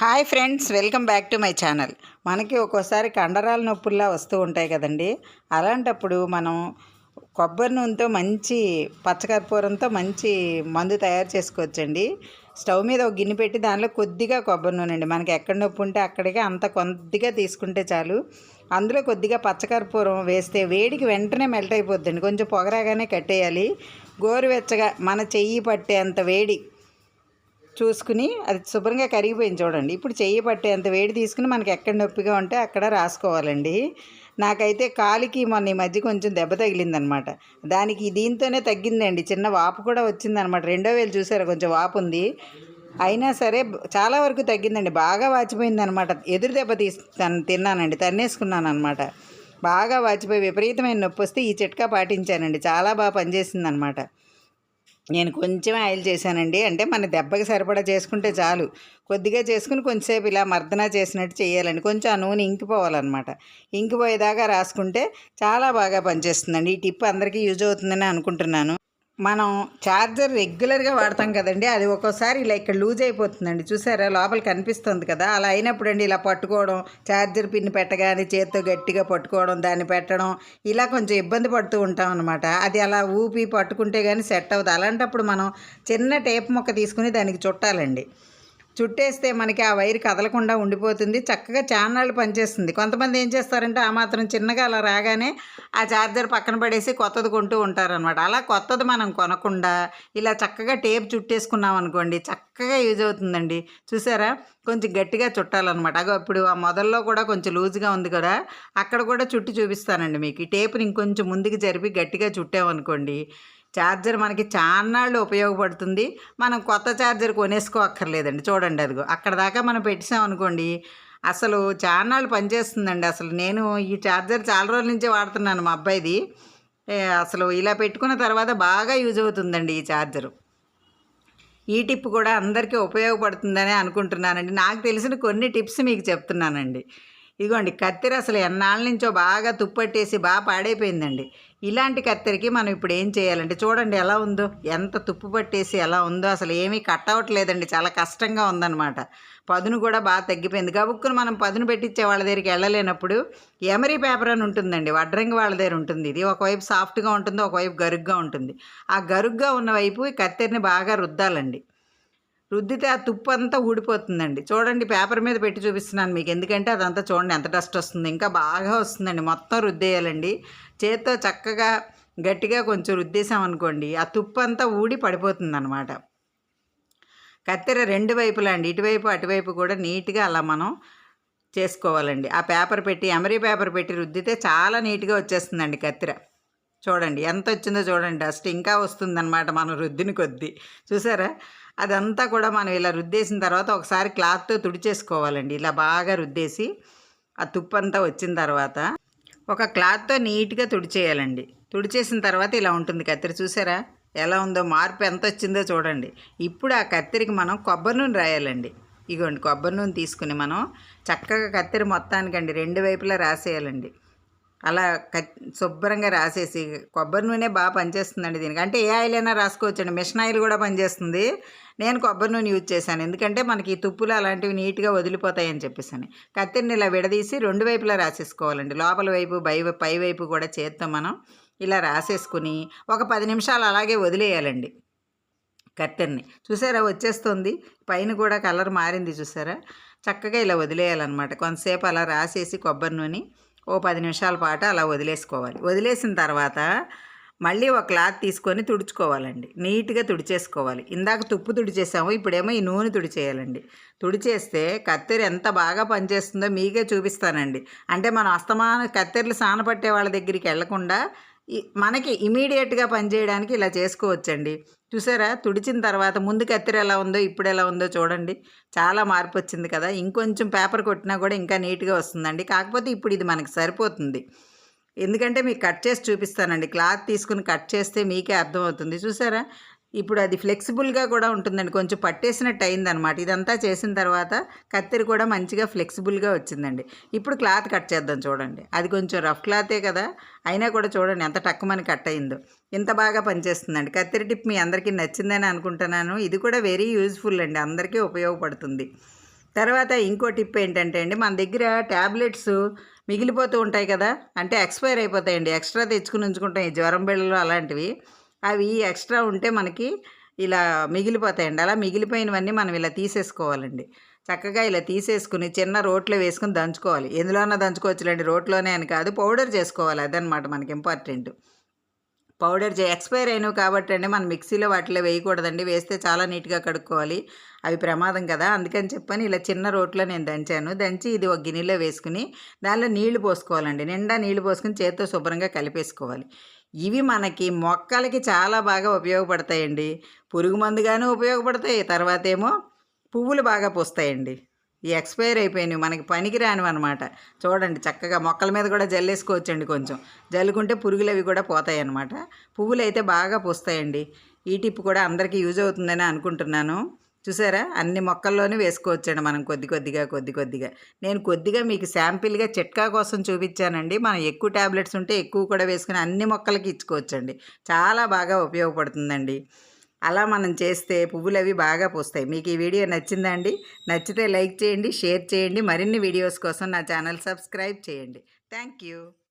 Hi friends welcome back to my channel. మనకి ఒక్కోసారి కండరాల నొప్పుల్లా వస్తూ ఉంటాయి కదండి. అలాంటప్పుడు మనం కొబ్బరి నూనెతో మంచి పచ్చకర్పూరంతో మంచి మందు తయారు చేసుకోవచ్చండి. స్టవ్ మీద ఒక గిన్నె పెట్టి దానిలో కొద్దిగా కొబ్బరి నూనె అండి. మనకి ఎక్కడ నొప్పి ఉంటే అక్కడికి అంత కొద్దిగా తీసుకుంటే చాలు. అందులో కొద్దిగా పచ్చకర్పూరం వేస్తే వేడికి వెంటనే మెల్ట్ అయిపోద్దండి. కొంచెం పొగరాగానే కట్టేయాలి. గోరువెచ్చగా మన చెయ్యి పట్టేంత వేడి చూసుకుని అది శుభ్రంగా కరిగిపోయింది చూడండి. ఇప్పుడు చెయ్యి పట్టేంత వేడి తీసుకుని మనకి ఎక్కడ నొప్పిగా ఉంటే అక్కడ రాసుకోవాలండి. నాకైతే కాలికి మొన్న ఈ మధ్య కొంచెం దెబ్బ తగిలిందనమాట. దానికి దీంతోనే తగ్గిందండి. చిన్న వాపు కూడా వచ్చిందనమాట. రెండో వేలు చూసారా? కొంచెం వాపు ఉంది. అయినా సరే చాలా వరకు తగ్గిందండి. బాగా వాచిపోయిందనమాట. ఎదురు దెబ్బ తీసి తన్- తిన్నానండి. తన్నేసుకున్నాను అనమాట బాగా వాచిపోయి విపరీతమైన నొప్పి వస్తే ఈ చిట్కా పాటించానండి. చాలా బాగా పనిచేసిందనమాట. నేను కొంచెం ఆయిల్ చేశానండి. అంటే మన దెబ్బకి సరిపడా చేసుకుంటే చాలు. కొద్దిగా చేసుకుని కొంచెంసేపు ఇలా మర్దన చేసినట్టు చేయాలండి. కొంచెం ఆ నూనె ఇంకిపోవాలన్నమాట. ఇంకిపోయేదాకా రాసుకుంటే చాలా బాగా పనిచేస్తుందండి. ఈ టిప్ అందరికీ యూజ్ అవుతుందని అనుకుంటున్నాను. మనం ఛార్జర్ రెగ్యులర్గా వాడతాం కదండి అది ఒక్కోసారి ఇలా ఇక్కడ లూజ్ అయిపోతుందండి. చూసారా? లోపల కనిపిస్తుంది కదా? అలా అయినప్పుడు అండి ఇలా పట్టుకోవడం ఛార్జర్ పిన్ పెట్టగానే చేత్తో గట్టిగా పట్టుకోవడం దాన్ని పెట్టడం ఇలా కొంచెం ఇబ్బంది పడుతూ ఉంటాం అనమాట అది అలా ఊపి పట్టుకుంటే కానీ సెట్ అవ్వదు. అలాంటప్పుడు మనం చిన్న టేప్ మొక్క తీసుకుని దానికి చుట్టాలండి. చుట్టేస్తే మనకి ఆ వైర్ కదలకుండా ఉండిపోతుంది. చక్కగా ఛానళ్ళు పనిచేస్తుంది. కొంతమంది ఏం చేస్తారంటే ఆ మాత్రం చిన్నగా అలా రాగానే ఆ ఛార్జర్ పక్కన పడేసి కొత్తది కొంటూ ఉంటారనమాట అలా కొత్తది మనం కొనకుండా ఇలా చక్కగా టేప్ చుట్టేసుకున్నాం అనుకోండి చక్కగా యూజ్ అవుతుందండి. చూసారా? కొంచెం గట్టిగా చుట్టాలన్నమాట. అగో ఇప్పుడు ఆ మొదల్లో కూడా కొంచెం లూజ్గా ఉంది కదా అక్కడ కూడా చుట్టి చూపిస్తానండి మీకు. ఈ టేప్ని ఇంకొంచెం ముందుకు జరిపి గట్టిగా చుట్టామనుకోండి ఛార్జర్ మనకి చాన్నాళ్ళు ఉపయోగపడుతుంది. మనం కొత్త ఛార్జర్ కొనేసుకోక్కర్లేదండి. చూడండి అదిగో. అక్కడ దాకా మనం పెట్టాం అసలు చాన్నాళ్ళు పనిచేస్తుందండి. అసలు నేను ఈ ఛార్జర్ చాలా రోజుల నుంచే వాడుతున్నాను మా అబ్బాయిది. అసలు ఇలా పెట్టుకున్న తర్వాత బాగా యూజ్ అవుతుందండి ఈ ఛార్జరు ఈ టిప్ కూడా అందరికీ ఉపయోగపడుతుందని అనుకుంటున్నానండి. నాకు తెలిసిన కొన్ని టిప్స్ మీకు చెప్తున్నానండి. ఇదిగోండి కత్తెర అసలు ఎన్నాళ్ళ నుంచో బాగా తుప్పట్టేసి బాగా పాడైపోయిందండి. ఇలాంటి కత్తెరకి మనం ఇప్పుడు ఏం చేయాలంటే చూడండి ఎలా ఉందో ఎంత తుప్పు పట్టేసి ఎలా ఉందో అసలు ఏమీ కట్ అవ్వట్లేదండి. చాలా కష్టంగా ఉందన్నమాట. పదును కూడా బాగా తగ్గిపోయింది. గబుక్కును మనం పదును పెట్టించే వాళ్ళ దగ్గరికి వెళ్ళలేనప్పుడు ఎమరీ పేపర్ అని ఉంటుందండి. వడ్రంగి వాళ్ళ దగ్గర ఉంటుంది ఇది. ఒకవైపు సాఫ్ట్గా ఉంటుంది ఒకవైపు గరుగ్గా ఉంటుంది. ఆ గరుగ్గా ఉన్న వైపు ఈ కత్తెరని బాగా రుద్దాలండి. రుద్దితే ఆ తుప్పు అంతా ఊడిపోతుందండి. చూడండి పేపర్ మీద పెట్టి చూపిస్తున్నాను మీకు. ఎందుకంటే అదంతా చూడండి ఎంత డస్ట్ వస్తుంది. ఇంకా బాగా వస్తుందండి. మొత్తం రుద్దేయాలండి. చేత్తో చక్కగా గట్టిగా కొంచెం రుద్దేసామనుకోండి ఆ తుప్పు అంతా ఊడి పడిపోతుంది అనమాట కత్తెర రెండు వైపులా అండి. ఇటువైపు అటువైపు కూడా నీట్గా అలా మనం చేసుకోవాలండి. ఆ పేపర్ పెట్టి ఎమరీ పేపర్ పెట్టి రుద్దితే చాలా నీట్గా వచ్చేస్తుందండి కత్తెర. చూడండి ఎంత వచ్చిందో చూడండి డస్ట్ ఇంకా వస్తుందన్నమాట మనం రుద్దిన కొద్దీ. చూసారా? అదంతా కూడా మనం ఇలా రుద్దేసిన తర్వాత ఒకసారి క్లాత్తో తుడిచేసుకోవాలండి. ఇలా బాగా రుద్దేసి ఆ తుప్పు అంతా వచ్చిన తర్వాత ఒక క్లాత్తో నీట్గా తుడిచేయాలండి. తుడిచేసిన తర్వాత ఇలా ఉంటుంది కత్తిరి. చూసారా? ఎలా ఉందో మార్పు ఎంత వచ్చిందో చూడండి. ఇప్పుడు ఆ కత్తిరికి మనం కొబ్బరి నూనె రాయాలండి. ఇగోండి కొబ్బరి నూనె తీసుకుని మనం చక్కగా కత్తిరి మొత్తానికండి రెండు వైపులా రాసేయాలండి. అలా కట్ శుభ్రంగా రాసేసి కొబ్బరి నూనె బాగా పనిచేస్తుందండి దీనికి. అంటే ఏ ఆయిల్ అయినా రాసుకోవచ్చండి. మిషన్ ఆయిల్ కూడా పనిచేస్తుంది. నేను కొబ్బరి నూనె యూజ్ చేశాను. ఎందుకంటే మనకి ఈ తుప్పులు అలాంటివి నీట్గా వదిలిపోతాయని చెప్పేసాను. కత్తిరిని ఇలా విడదీసి రెండు వైపులా రాసేసుకోవాలండి. లోపల వైపు బై పై వైపు కూడా చేత్తో మనం ఇలా రాసేసుకుని ఒక పది నిమిషాలు అలాగే వదిలేయాలండి కత్తెర్ని. చూసారా? వచ్చేస్తుంది. పైన కూడా కలర్ మారింది చూసారా? చక్కగా ఇలా వదిలేయాలన్నమాట. కొంతసేపు అలా రాసేసి కొబ్బరి నూనె ఓ పది నిమిషాల పాటు అలా వదిలేసుకోవాలి. వదిలేసిన తర్వాత మళ్ళీ ఒక క్లాత్ తీసుకొని తుడుచుకోవాలండి. నీట్గా తుడిచేసుకోవాలి. ఇందాక తుప్పు తుడిచేసాము ఇప్పుడేమో ఈ నూనె తుడిచేయాలండి. తుడిచేస్తే కత్తెర ఎంత బాగా పనిచేస్తుందో మీకే చూపిస్తానండి. అంటే మనం అస్తమాన కత్తెరలు సానపట్టే వాళ్ళ దగ్గరికి వెళ్ళకుండా మనకి ఇమీడియట్గా పనిచేయడానికి ఇలా చేసుకోవచ్చండి. చూసారా? తుడిచిన తర్వాత ముందు కత్తిర ఎలా ఉందో ఇప్పుడు ఎలా ఉందో చూడండి. చాలా మార్పు వచ్చింది కదా! ఇంకొంచెం పేపర్ కొట్టినా కూడా ఇంకా నీట్గా వస్తుందండి. కాకపోతే ఇప్పుడు ఇది మనకి సరిపోతుంది. ఎందుకంటే మీకు కట్ చేసి చూపిస్తానండి. క్లాత్ తీసుకుని కట్ చేస్తే మీకే అర్థమవుతుంది. చూసారా? ఇప్పుడు అది ఫ్లెక్సిబుల్గా కూడా ఉంటుందండి. కొంచెం పట్టేసినట్టు అయిందనమాట ఇదంతా చేసిన తర్వాత కత్తెర కూడా మంచిగా ఫ్లెక్సిబుల్గా వచ్చిందండి. ఇప్పుడు క్లాత్ కట్ చేద్దాం చూడండి. అది కొంచెం రఫ్ క్లాతే కదా అయినా కూడా చూడండి ఎంత టక్కుమని కట్ అయిందో ఇంత బాగా పనిచేస్తుందండి. కత్తెర టిప్ మీ అందరికీ నచ్చిందని అనుకుంటున్నాను. ఇది కూడా వెరీ యూజ్ఫుల్ అండి. అందరికీ ఉపయోగపడుతుంది. తర్వాత ఇంకో టిప్ ఏంటంటే అండి మన దగ్గర ట్యాబ్లెట్స్ మిగిలిపోతూ ఉంటాయి కదా అంటే ఎక్స్పైర్ అయిపోతాయండి. ఎక్స్ట్రా తెచ్చుకుని ఉంచుకుంటాం. ఈ జ్వరం బిళ్ళలు అలాంటివి. అవి ఎక్స్ట్రా ఉంటే మనకి ఇలా మిగిలిపోతాయండి. అలా మిగిలిపోయినవన్నీ మనం ఇలా తీసేసుకోవాలండి. చక్కగా ఇలా తీసేసుకుని చిన్న రోట్లో వేసుకుని దంచుకోవాలి. ఎందులోనా దంచుకోవచ్చులేండి. రోట్లోనే అని కాదు పౌడర్ చేసుకోవాలి. అదనమాట మనకి ఇంపార్టెంట్. పౌడర్ చే ఎక్స్పైర్ అయినవి కాబట్టి అండి మనం మిక్సీలో వాటిలో వేయకూడదండి. వేస్తే చాలా నీట్గా కడుక్కోవాలి. అవి ప్రమాదం కదా. అందుకని చెప్పని ఇలా చిన్న రోట్లో నేను దంచాను. దంచి ఇది ఒక గిన్నెలో వేసుకుని దానిలో నీళ్ళు పోసుకోవాలండి. నిండా నీళ్ళు పోసుకుని చేతితో శుభ్రంగా కలిపేసుకోవాలి. ఇవి మనకి మొక్కలకి చాలా బాగా ఉపయోగపడతాయండి. పురుగు మందుగాను ఉపయోగపడతాయి. తర్వాత ఏమో పువ్వులు బాగా పూస్తాయండి. ఈ ఎక్స్పైర్ అయిపోయినవి. మనకి పనికి అనమాట చూడండి చక్కగా మొక్కల మీద కూడా జల్లేసుకోవచ్చండి కొంచెం. జల్లుకుంటే పురుగులు అవి కూడా పోతాయి అన్నమాట. పువ్వులు అయితే బాగా పూస్తాయండి. ఈ టిప్ కూడా అందరికీ యూజ్ అవుతుందని అనుకుంటున్నాను. చూసారా? అన్ని మొక్కల్లోనే వేసుకోవచ్చండి మనం కొద్ది కొద్దిగా కొద్ది కొద్దిగా. నేను కొద్దిగా మీకు శాంపిల్గా చిట్కా కోసం చూపించానండి. మనం ఎక్కువ ట్యాబ్లెట్స్ ఉంటే ఎక్కువ కూడా వేసుకుని అన్ని మొక్కలకి ఇచ్చుకోవచ్చండి. చాలా బాగా ఉపయోగపడుతుందండి. అలా మనం చేస్తే పువ్వులు అవి బాగా పూస్తాయి. మీకు ఈ వీడియో నచ్చిందా అండి? నచ్చితే లైక్ చేయండి షేర్ చేయండి. మరిన్ని వీడియోస్ కోసం నా ఛానల్ సబ్స్క్రైబ్ చేయండి. Thank you